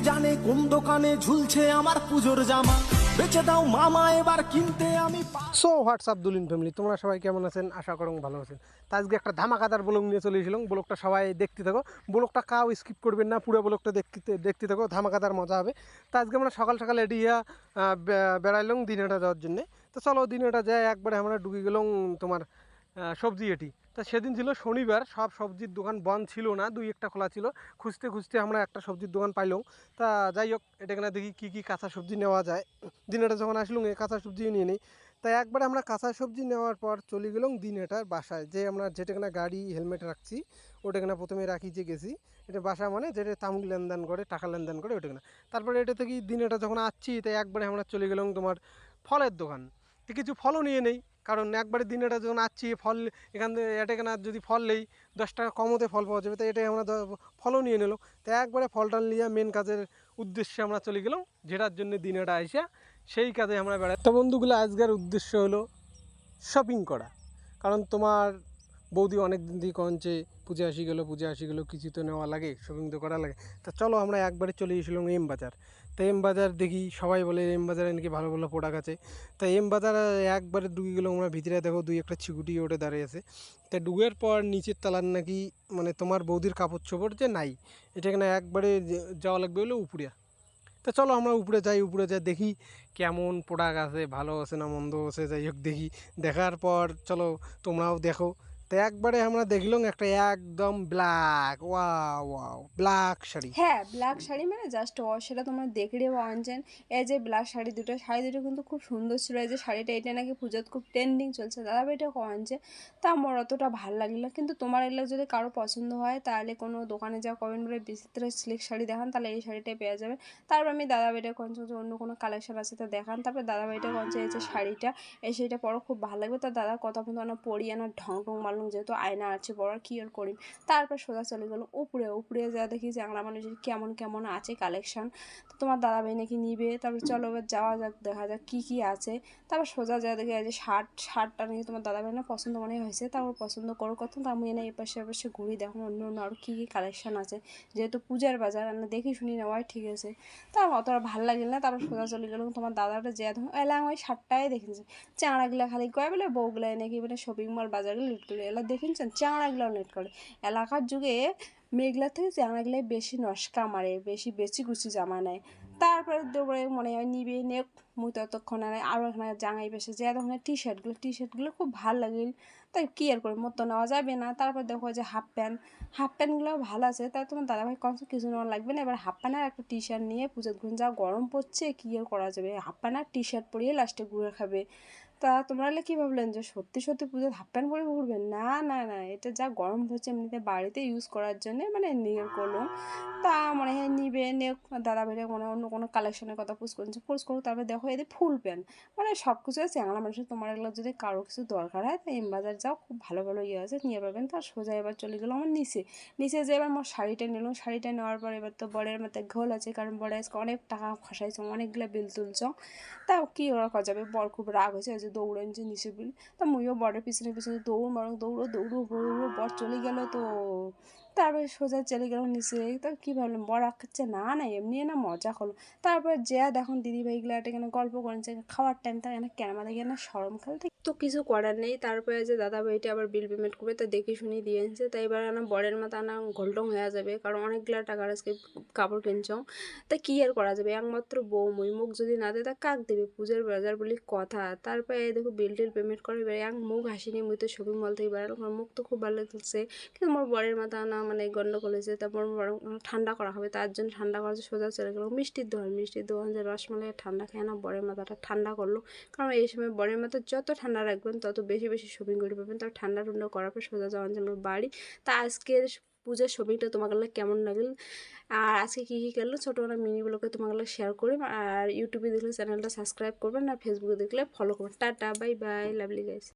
জানে কোন দোকানে ঝুলছে আমার পুজোর জামা। বেচে দাও মামা, এবার কিনতে আমি সো হোয়াটসঅ্যাপ দুলিন ফ্যামিলি তোমরা সবাই কেমন আছেন? আশা করুন ভালো আছেন। তা আজকে একটা ধামাকাদার ব্লগ নিয়ে চলে এসেছিলাম। ব্লগটা সবাই দেখতে থাকো। ব্লগটা কাউ স্কিপ করবেন না, পুরো ব্লগটা দেখতে দেখতে থাকো। ধামাকাদার মজা হবে। তা আজকে আমরা সকাল সকাল বে- বেড়াইলাম দিনেটা যাওয়ার জন্যে। তো চলো দিনেটা যাই, একবারে আমরা ঢুকে গেলাম তোমার সবজি এটি। তা সেদিন ছিল শনিবার, সব সবজির দোকান বন্ধ ছিল না, দুই একটা খোলা ছিল। খুঁজতে খুঁজতে আমরা একটা সবজির দোকান পাইলাম। তা যাই হোক, এটা এখানে দেখি কী কী কাঁচা সবজি নেওয়া যায়। দিনেটা যখন আসলুম এই কাঁচা সবজিও নিয়ে নিই। তাই একবারে আমরা কাঁচা সবজি নেওয়ার পর চলে গেলাম দিনেটার বাসায়। যে আমরা যেটাখানে গাড়ি, হেলমেট রাখছি, ওটাখানে প্রথমে রাখি যে গেছি। এটা বাসা মানে যেটা তামুক লেনদেন করে, টাকা লেনদেন করে ওটাখানে। তারপরে এটা থেকে দিনেটা যখন আসছি তাই একবারে আমরা চলে গেলাম তোমার ফলের দোকান। তো কিছু ফলও নিয়ে নেই। কারণ একবারে দিনেটা যখন আসছি ফল এখান থেকে এটাখানে যদি ফল নেই, দশ টাকা কমতে ফল পাওয়া যাবে তো এটাই আমরা ফলও নিয়ে নিলাম। তাই একবারে ফলটা নিয়ে মেন কাজের উদ্দেশ্যে আমরা চলে গেলাম, যেটার জন্য দিনেটা আইসা সেই কাজে আমরা বেড়াই। তো বন্ধুগুলো, আজকের উদ্দেশ্য হলো শপিং করা। কারণ তোমার বৌদি অনেক দিন থেকে কনছে পুজো আসি গেলো, পুজো আসি গেলো, কিছু তো নেওয়া লাগে শপিং তো করা লাগে। তা চলো আমরা একবারে চলে গেছিলাম এম বাজার। তো এম বাজার দেখি সবাই বলে এম বাজারে নাকি ভালো ভালো প্রোডাক্ট আছে। তা এম বাজার একবারে ঢুকে গেলো আমরা, ভিতরে দেখো দুই একটা চিকুটি ওঠে দাঁড়িয়ে আছে। তা ডুবের পর নিচের তালার নাকি মানে তোমার বৌদির কাপড় চোপড় যে নাই, এটা এখানে একবারে যাওয়া লাগবে হলো উপরিয়া তা চলো আমরা উপরে যাই উপরে যাই দেখি কেমন প্রোডাক্ট আছে, ভালো আছে না মন্দ আছে, যাই হোক দেখি। দেখার পর চলো তোমরাও দেখো। তো একবারে আমরা দেখলাম একটা একদম black wow wow black sari. হ্যাঁ ব্ল্যাক শাড়ি মানে জাস্ট ও, সেটা তোমরা দেখলেও আনছেন এই যে ব্ল্যাক শাড়ি, দুটো শাড়ি দুটো কিন্তু খুব সুন্দর ছিল। এই যে শাড়িটা, এটা নাকি পুজোত খুব ট্রেন্ডিং চলছে। দাদা এটা আনছে তা আমার অতটা ভালো লাগল কিন্তু তোমার এগুলো যদি কারও পছন্দ হয়, তাহলে কোনো দোকানে যা কমেন্ট করে বিচিত্র সিল্ক শাড়ি দেখান, তাহলে এই শাড়িটাই পেয়ে যাবে। তারপর আমি দাদা ভাইটা কনছে যে অন্য কোনো কালেকশন আছে তা দেখান। তারপর দাদা ভাইটা কনছে এই যে শাড়িটা, এই শাড়িটা পরো, খুব ভালো লাগবে। তার দাদা কথা মতো না পরি আনা ঢং ঢং মারলুম যেহেতু আয়না আছে, বড় কি আর করি তারপর সোজা চলে গেলো উপরে। উপরে যা দেখি যে আংলা মানুষের কেমন কেমন আছে কালেকশন তো তোমার দাদা ভাই নাকি নিবে। তারপর চলো এবার যাওয়া যাক, দেখা যাক কী কী আছে। তারপর সোজা যা দেখি যে শার্ট, শার্টটা নাকি তোমার দাদা ভাই না পছন্দ মনে হয়েছে। তারপর পছন্দ করো কথা তো আমি এনে এপাশে এপাশে ঘুরি, দেখো অন্য অন্য আরও কী কী কালেকশন আছে। যেহেতু পূজার বাজার আমরা দেখি শুনি নেওয়াই ঠিক আছে। তা অতটা ভালো লাগিল না। তারপর সোজা চলে গেলাম তোমার দাদাটা যে এলাম ওই শার্টটাই দেখেছি চাঁড়াগুলা খালি কয় বলে বউগুলা নাকি মানে শপিং মল বাজারগুলো লিট এলা দেখেছেন চাঁড়াগুলাও নেট করে। এলাকার যুগে মেঘলা থেকে চাঁড়াগুলাই বেশি নস্কা মারে বেশি বেশি গুছি জামা নেয়। তারপরে দৌড়ে মনে হয় নিবে নে মুই ততক্ষণ আর আরও এখানে জাঙাই বেসে যে তখন টি শার্টগুলো টি শার্টগুলো খুব ভালো লাগিল তাই কি আর করে, মতো নেওয়া যাবে না। তারপর দেখো যে হাফ প্যান্ট হাফ প্যান্টগুলো ভালো আছে। তাই তোমার দাদাভাই কমসে কিছু নেওয়া লাগবে না, এবার হাফ প্যান্ট আর একটা টি শার্ট নিয়ে পুজোর ঘুরে যা গরম পড়ছে, কি আর করা যাবে? হাফ প্যান্ট আর টি শার্ট পরিয়ে লাস্টে ঘুরে খাবে। তা তোমরা কী ভাবলেন যে সত্যি সত্যি পুজোর হাফ প্যান্ট পরে ঘুরবেন? না না না, এটা যা গরম হচ্ছে এমনিতে বাড়িতে ইউজ করার জন্য মানে নিয়ে করল তা মনে হয় নিবে নিয়ে দাদা বেড়ে মনে অন্য কোনো কালেকশনের কথা পুষ করছে পুষ করো তারপরে দেখো এদের ফুল প্যান্ট। মানে সব কিছু আছে, বাংলা মানুষের তোমার এগুলো যদি কারও কিছু দরকার হয় তো এম বাজার যাও, খুব ভালো ভালো ইয়ে আছে, নিয়ে পাবেন। তার সোজা এবার চলে গেলো আমার নিচে। নিচে যে এবার আমার শাড়িটা নিলাম শাড়িটা নেওয়ার পর এবার তো বরের মধ্যে ঘোল আছে, কারণ বড় আজকে অনেক টাকা খসাইছ অনেকগুলো বিল তুলছ। তাও কী ওরা যাবে? বর খুব রাগ হয়েছে যে দৌড়েন যে নিচে বিল, তা মুইও বরের পিছনে পিছনে দৌড় মারো দৌড়ো দৌড়ো, বর চলে গেল তো। তারপরে সোজা চলে গেল নিচে। তা কী ভাবলাম, বর খাচ্ছে না না এমনি না মজা করল তারপরে যে দেখুন দিদি ভাইগুলো একটা এখানে গল্প করেছে, খাওয়ার টাইম তার এখানে ক্যামেরা দেখে না সরম খেলতে তো কিছু করার নেই। তারপরে যে দাদা ভাইটা আবার বিল পেমেন্ট করবে, তো দেখে শুনে দিয়ে আনছে তাই এবার না বরের মাথা না ঘোলটং হয়ে যাবে, কারণ অনেকগুলো টাকার আজকে কাপড় কিনছ তা কি আর করা যাবে? একমাত্র বউ মই মুখ যদি না দেয়, তা কাক দেবে? পূজার বাজার বলি কথা। তারপরে দেখো বিল টিল পেমেন্ট করে, এবার এক মুখ হাসিনি মুই তো শপিং মল থেকে বেড়ালো আমার মুখ তো খুব ভালো লাগছে, কিন্তু আমার বরের মাথা না মানে গন্ডগোল হয়েছে, তারপর ঠান্ডা করা হবে, তার জন্য ঠান্ডা করার সোজা চলে গেলো মিষ্টির দোকান। মিষ্টির দোকান যে রসমালাই ঠান্ডা খায় না বরের মাথাটা ঠান্ডা করল। কারণ এই সময় বরের মাথা যত ঠান্ডা রাখবেন, তত বেশি বেশি শপিং করে পাবেন। তার ঠান্ডা টুন্ডা করার পর সোজা যাওয়ার জন্য বাড়ি। তা আজকের পূজার শপিংটা তোমাকে কেমন লাগল? আর আজকে কী কী করল ছোটোবেলা মিনিগুলোকে তোমাকে শেয়ার করি আর ইউটিউবে দেখলে চ্যানেলটা সাবস্ক্রাইব করবেন আর ফেসবুকে দেখলে ফলো করবেন। Tata bye bye lovely guys